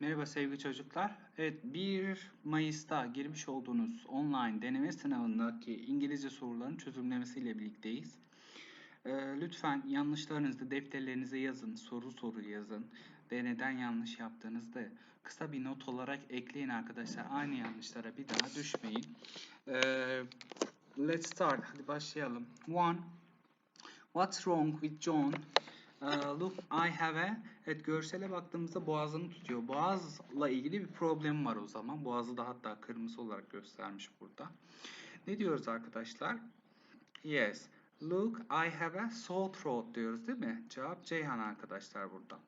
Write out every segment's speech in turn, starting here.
Merhaba sevgili çocuklar. Evet 1 Mayıs'ta girmiş olduğunuz online deneme sınavındaki İngilizce soruların çözümlemesiyle birlikteyiz. Ee, lütfen yanlışlarınızı defterlerinize yazın, soru soru yazın ve neden yanlış yaptığınızda kısa bir not olarak ekleyin arkadaşlar. Aynı yanlışlara bir daha düşmeyin. Ee, let's start. Hadi başlayalım. One. What's wrong with John? Uh, look, I have a... Evet, görsele baktığımızda boğazını tutuyor. Boğazla ilgili bir problem var o zaman. Boğazı da hatta kırmızı olarak göstermiş burada. Ne diyoruz arkadaşlar? Yes. Look, I have a sore throat diyoruz değil mi? Cevap Ceyhan arkadaşlar burada.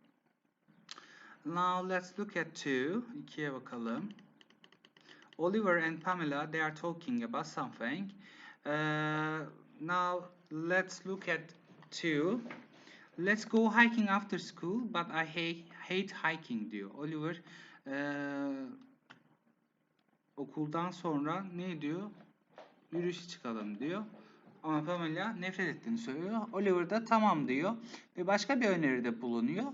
Now let's look at two. İkiye bakalım. Oliver and Pamela, they are talking about something. Uh, now let's look at two. Let's go hiking after school, but I hate, hate hiking diyor. Oliver eee, okuldan sonra ne diyor? Yürüyüşe çıkalım diyor. Ama Pamela nefret ettiğini söylüyor. Oliver da tamam diyor. Ve başka bir öneride bulunuyor.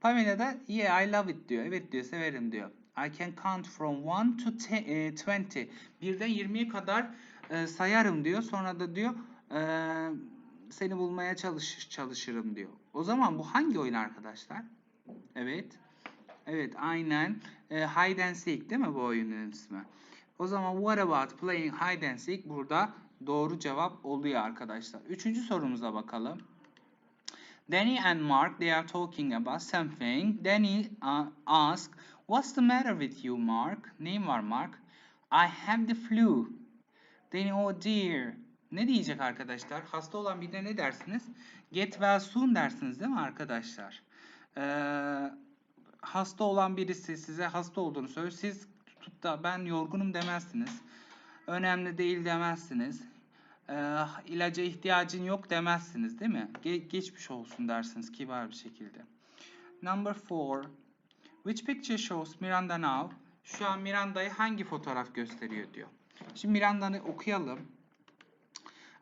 Pamela da yeah I love it diyor. Evet diyor severim diyor. I can count from 1 to 20. Birden 20'ye kadar e, sayarım diyor. Sonra da diyor e, seni bulmaya çalış çalışırım diyor. O zaman bu hangi oyun arkadaşlar? Evet. Evet aynen. E, hide and seek değil mi bu oyunun ismi? O zaman what about playing hide and seek burada doğru cevap oluyor arkadaşlar. Üçüncü sorumuza bakalım. Danny and Mark they are talking about something. Danny uh, ask, "What's the matter with you, Mark?" Name var Mark? I have the flu. Danny, oh dear. Ne diyecek arkadaşlar? Hasta olan birine ne dersiniz? Get well soon dersiniz değil mi arkadaşlar? Ee, hasta olan birisi size hasta olduğunu söylüyor. Siz tutup da ben yorgunum demezsiniz. Önemli değil demezsiniz. Ee, ilaca ihtiyacın yok demezsiniz değil mi? Ge geçmiş olsun dersiniz kibar bir şekilde. Number four. Which picture shows Miranda now? Şu an Miranda'yı hangi fotoğraf gösteriyor diyor. Şimdi Miranda'yı okuyalım.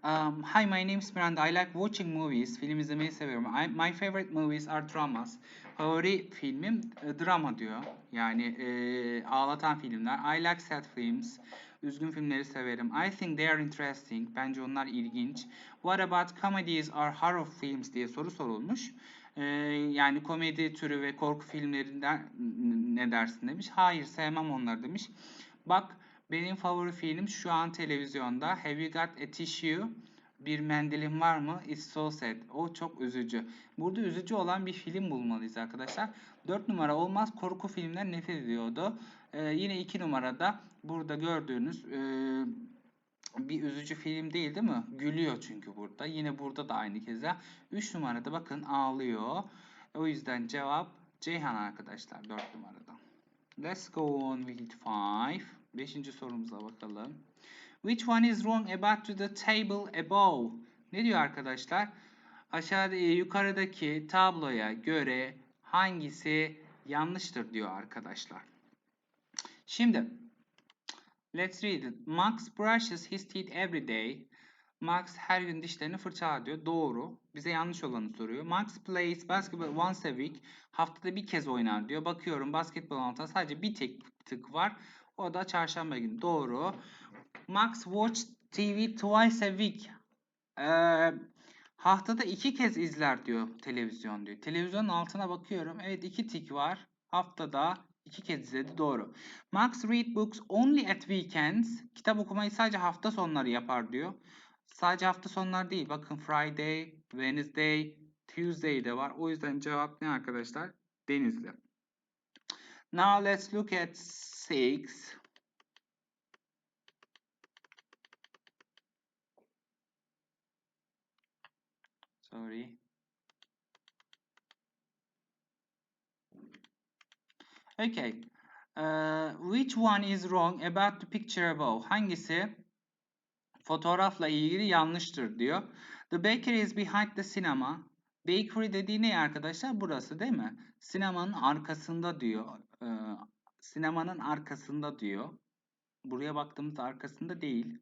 Um, hi, my name is Miranda. I like watching movies. Film izlemeyi seviyorum. I, my favorite movies are dramas. Favori filmim e, drama diyor. Yani e, ağlatan filmler. I like sad films. Üzgün filmleri severim. I think they are interesting. Bence onlar ilginç. What about comedies or horror films diye soru sorulmuş. E, yani komedi türü ve korku filmlerinden ne dersin demiş. Hayır sevmem onları demiş. Bak benim favori film şu an televizyonda. Have you got a tissue? Bir mendilim var mı? It's so sad. O çok üzücü. Burada üzücü olan bir film bulmalıyız arkadaşlar. 4 numara olmaz. Korku filmler nefret ediyordu. Ee, yine 2 numarada burada gördüğünüz e, bir üzücü film değil değil mi? Gülüyor çünkü burada. Yine burada da aynı keza. 3 numarada bakın ağlıyor. O yüzden cevap Ceyhan arkadaşlar 4 numarada. Let's go on with 5. Beşinci sorumuza bakalım. Which one is wrong about to the table above? Ne diyor arkadaşlar? Aşağıda yukarıdaki tabloya göre hangisi yanlıştır diyor arkadaşlar. Şimdi let's read it. Max brushes his teeth every day. Max her gün dişlerini fırçalar diyor. Doğru. Bize yanlış olanı soruyor. Max plays basketball once a week. Haftada bir kez oynar diyor. Bakıyorum basketbol altında sadece bir tek tık var. O da çarşamba günü. Doğru. Max watch TV twice a week. Ee, haftada iki kez izler diyor televizyon diyor. Televizyonun altına bakıyorum. Evet iki tik var. Haftada iki kez izledi. Doğru. Max read books only at weekends. Kitap okumayı sadece hafta sonları yapar diyor. Sadece hafta sonları değil. Bakın Friday, Wednesday, Tuesday de var. O yüzden cevap ne arkadaşlar? Denizli. Now let's look at 6. Sorry. Okay. Uh, which one is wrong about the picture above? Hangisi fotoğrafla ilgili yanlıştır diyor. The bakery is behind the cinema. Bakery dediği ne arkadaşlar? Burası değil mi? Sinemanın arkasında diyor. Sinemanın arkasında diyor. Buraya baktığımızda arkasında değil.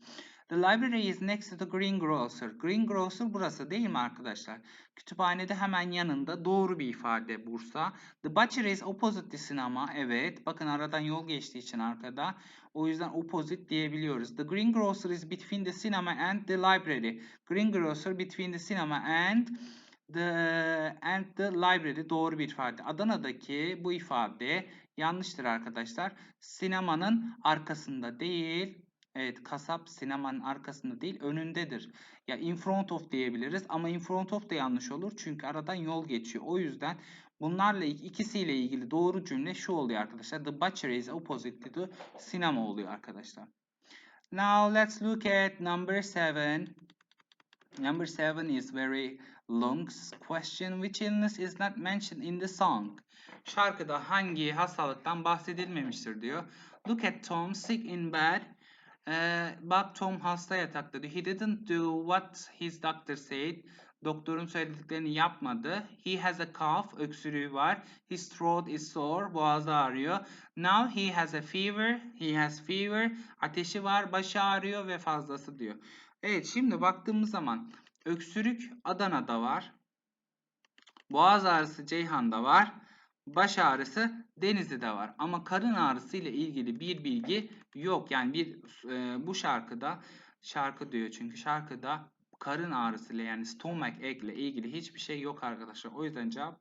The library is next to the greengrocer. Greengrocer burası değil mi arkadaşlar? Kütüphanede hemen yanında doğru bir ifade Bursa. The butcher is opposite the cinema. Evet. Bakın aradan yol geçtiği için arkada. O yüzden opposite diyebiliyoruz. The greengrocer is between the cinema and the library. Greengrocer between the cinema and the and the library doğru bir ifade. Adana'daki bu ifade yanlıştır arkadaşlar. Sinemanın arkasında değil. Evet kasap sinemanın arkasında değil önündedir. Ya in front of diyebiliriz ama in front of da yanlış olur. Çünkü aradan yol geçiyor. O yüzden bunlarla ikisiyle ilgili doğru cümle şu oluyor arkadaşlar. The butcher is opposite to the cinema oluyor arkadaşlar. Now let's look at number seven. Number seven is very long question. Which illness is not mentioned in the song? Şarkıda hangi hastalıktan bahsedilmemiştir diyor. Look at Tom sick in bed. Ee, bak Tom hasta yatakta. He didn't do what his doctor said. Doktorun söylediklerini yapmadı. He has a cough. Öksürüğü var. His throat is sore. Boğazı ağrıyor. Now he has a fever. He has fever. Ateşi var. Başı ağrıyor ve fazlası diyor. Evet şimdi baktığımız zaman öksürük Adana'da var. Boğaz ağrısı Ceyhan'da var. Baş ağrısı Denizli'de var. Ama karın ağrısı ile ilgili bir bilgi yok. Yani bir e, bu şarkıda şarkı diyor çünkü şarkıda karın ağrısı ile yani stomach ache ile ilgili hiçbir şey yok arkadaşlar. O yüzden cevap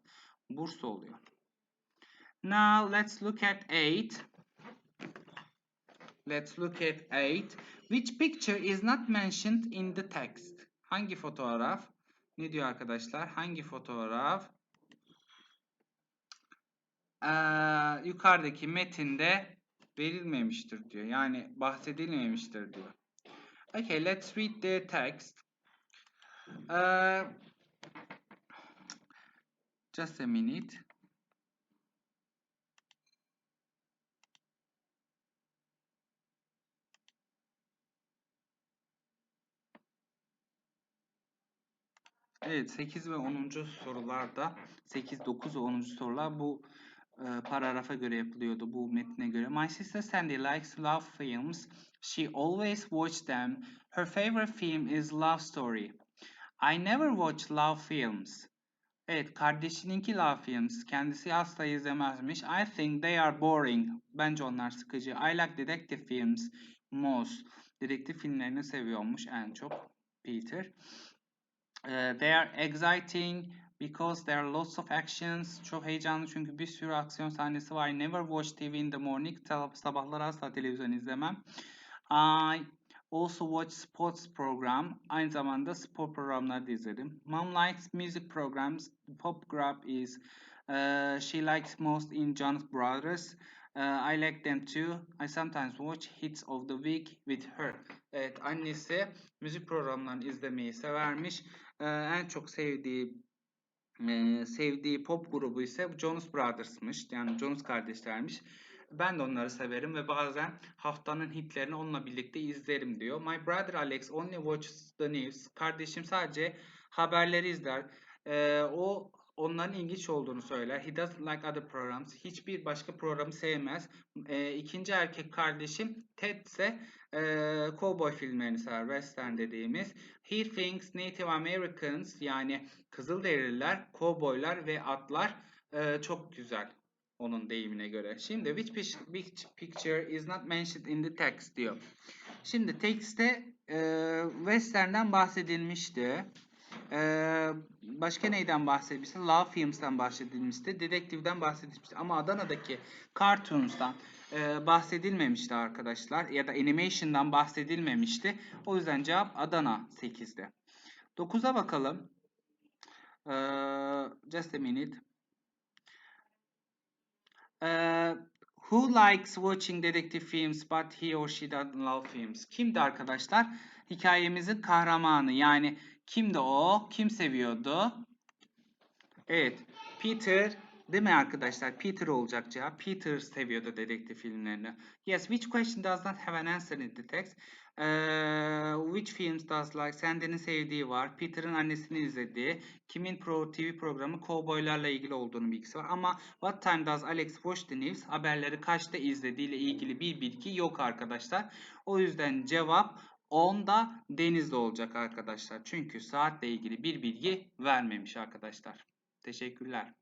Bursa oluyor. Now let's look at 8. Let's look at 8. Which picture is not mentioned in the text? Hangi fotoğraf? Ne diyor arkadaşlar? Hangi fotoğraf? Ee, yukarıdaki metinde verilmemiştir diyor. Yani bahsedilmemiştir diyor. Okay, let's read the text. Uh, just a minute. Evet 8 ve 10. sorularda 8, 9 ve 10. sorular bu e, paragrafa göre yapılıyordu bu metne göre. My sister Sandy likes love films. She always watch them. Her favorite film is Love Story. I never watch love films. Evet kardeşininki love films. Kendisi asla izlemezmiş. I think they are boring. Bence onlar sıkıcı. I like detective films most. Dedektif filmlerini seviyormuş en çok Peter. Uh, they are exciting because there are lots of actions. Çok heyecanlı çünkü bir sürü aksiyon sahnesi var. I never watch TV in the morning. Sab- Sabahları asla televizyon izlemem. I also watch sports program. Aynı zamanda spor programları da izledim. Mom likes music programs. Pop group is uh, she likes most in Jonas Brothers. Uh, I like them too. I sometimes watch hits of the week with her. Evet, annesi müzik programlarını izlemeyi severmiş. Ee, en çok sevdiği e, sevdiği pop grubu ise Jonas Brothers'mış. Yani Jonas kardeşlermiş. Ben de onları severim ve bazen haftanın hitlerini onunla birlikte izlerim diyor. My brother Alex only watches the news. Kardeşim sadece haberleri izler. Ee, o onların ilginç olduğunu söyler. He doesn't like other programs. Hiçbir başka programı sevmez. Ee, ikinci erkek kardeşim Ted ise e, cowboy filmlerini sever. Western dediğimiz. He thinks Native Americans yani Kızılderililer, kovboylar ve atlar e, çok güzel onun deyimine göre. Şimdi which, which picture is not mentioned in the text diyor. Şimdi text'te e, Western'den bahsedilmişti. E, başka neyden bahsedilmişti? Love Films'ten bahsedilmişti. Dedektif'den bahsedilmişti. Ama Adana'daki Cartoons'tan e, bahsedilmemişti arkadaşlar. Ya da Animation'dan bahsedilmemişti. O yüzden cevap Adana 8'de. 9'a bakalım. Uh, just a minute. Uh, who likes watching detective films but he or she doesn't love films? Kimdi arkadaşlar? Hikayemizin kahramanı. Yani kimdi o? Kim seviyordu? Evet. Peter değil mi arkadaşlar? Peter olacak cevap. Peter seviyordu dedektif filmlerini. Yes, which question does not have an answer in the text? Ee, which films does like? Sandy'nin sevdiği var. Peter'ın annesini izlediği. Kimin pro TV programı kovboylarla ilgili olduğunu bilgisi var. Ama what time does Alex watch the news? Haberleri kaçta izlediğiyle ilgili bir bilgi yok arkadaşlar. O yüzden cevap 10 da Deniz'de olacak arkadaşlar. Çünkü saatle ilgili bir bilgi vermemiş arkadaşlar. Teşekkürler.